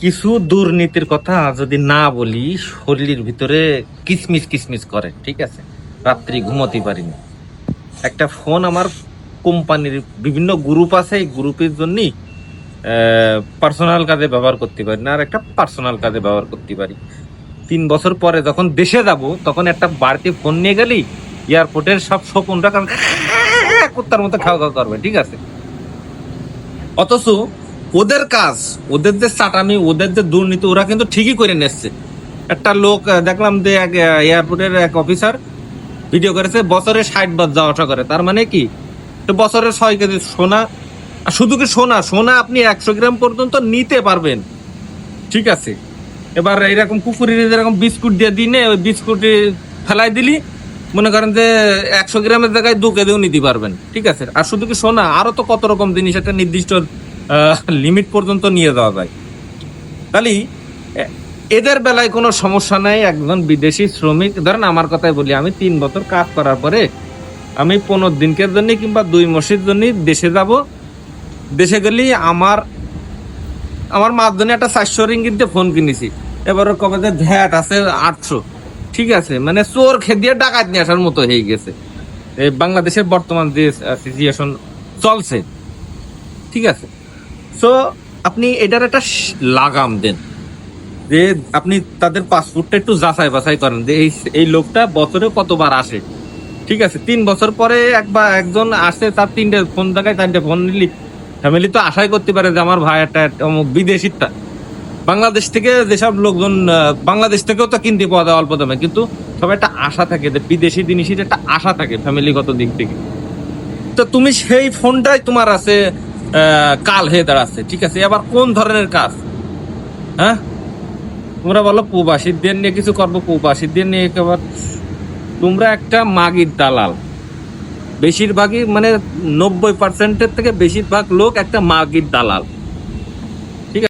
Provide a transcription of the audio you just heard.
কিছু দুর্নীতির কথা যদি না বলি, শরীরের ভিতরে কিসমিস কিসমিস করে, ঠিক আছে? রাত্রি ঘুমোতে পারিনি। একটা ফোন আমার কোম্পানির বিভিন্ন গ্রুপ আছে, এই গ্রুপের জন্যই পার্সোনাল কাজে ব্যবহার করতে পারি না, আর একটা পার্সোনাল কাজে ব্যবহার করতে পারি। তিন বছর পরে যখন দেশে যাব, তখন একটা বাড়িতে ফোন নিয়ে গেলি এয়ারপোর্টের সব শকুনরা কারণ কুত্তার মতো খাওয়া খাওয়া করবে, ঠিক আছে? অথচ ওদের কাজ, ওদের যে চাটামি, ওদের যে দুর্নীতি, ওরা কিন্তু ঠিকই করে নিচ্ছে। একটা লোক দেখলাম যে এক এয়ারপোর্টের এক অফিসার ভিডিও করেছে, বছরে ষাট বার যাওয়া আসা করে। তার মানে কি? বছরে ছয় কেজি সোনা শুধু কি সোনা? সোনা আপনি একশো গ্রাম পর্যন্ত নিতে পারবেন। ঠিক আছে? এবার এরকম কুকুরের যেরকম বিস্কুট দিয়ে দিনে, ওই বিস্কুট ফেলাই দিলি, মনে করেন যে একশো গ্রামের জায়গায় দু কেজিও নিতে পারবেন। ঠিক আছে? আর শুধু কি সোনা? আরও তো কত রকম জিনিস একটা নির্দিষ্ট লিমিট পর্যন্ত নিয়ে যাওয়া যায়। তাহলে এদের বেলায় কোনো সমস্যা নাই, একজন বিদেশি শ্রমিক। ধরেন আমার কথাই বলি, আমি তিন বছর কাজ করার পরে আমি পনেরো দিনকের জন্য কিংবা দুই মাসের জন্য দেশে যাব। দেশে গেলেই আমার আমার মাধ্যমে একটা চারশো রিঙ্গিত দিয়ে ফোন কিনেছি। এবার কবে যে ভ্যাট আছে, আটশো। ঠিক আছে মানে চোর খেদিয়ে ডাকাত নিয়ে আসার মতো হয়ে গেছে। এই বাংলাদেশের বর্তমান যে সিচুয়েশন চলছে। ঠিক আছে সো আপনি এটার একটা লাগাম দেন। যে আপনি তাদের পাসপোর্টটা একটু যাচাই বাছাই করেন যে এই এই লোকটা বছরে কতবার আসে। ঠিক আছে, তিন বছর পরে একবার একজন আসে, তার তিনটে ফোন দেখায় তিনটে ফোন নিলি। ফ্যামিলি তো আশাই করতে পারে যে আমার ভাই একটা অমুক বিদেশিটা বাংলাদেশ থেকে যেসব লোকজন বাংলাদেশ থেকেও তো কিনতে পাওয়া যায় অল্প দামে, কিন্তু সবাই একটা আশা থাকে যে বিদেশি জিনিসের একটা আশা থাকে ফ্যামিলিগত দিক থেকে। তো তুমি সেই ফোনটাই তোমার আছে কাল হয়ে দাঁড়াচ্ছে, ঠিক আছে? এবার কোন ধরনের কাজ? হ্যাঁ? তোমরা বলো, প্রবাসীদের নিয়ে কিছু করব, প্রবাসীদের নিয়ে একেবার তোমরা একটা মাগির দালাল। বেশিরভাগই মানে নব্বই পার্সেন্টের থেকে বেশিরভাগ লোক একটা মাগির দালাল।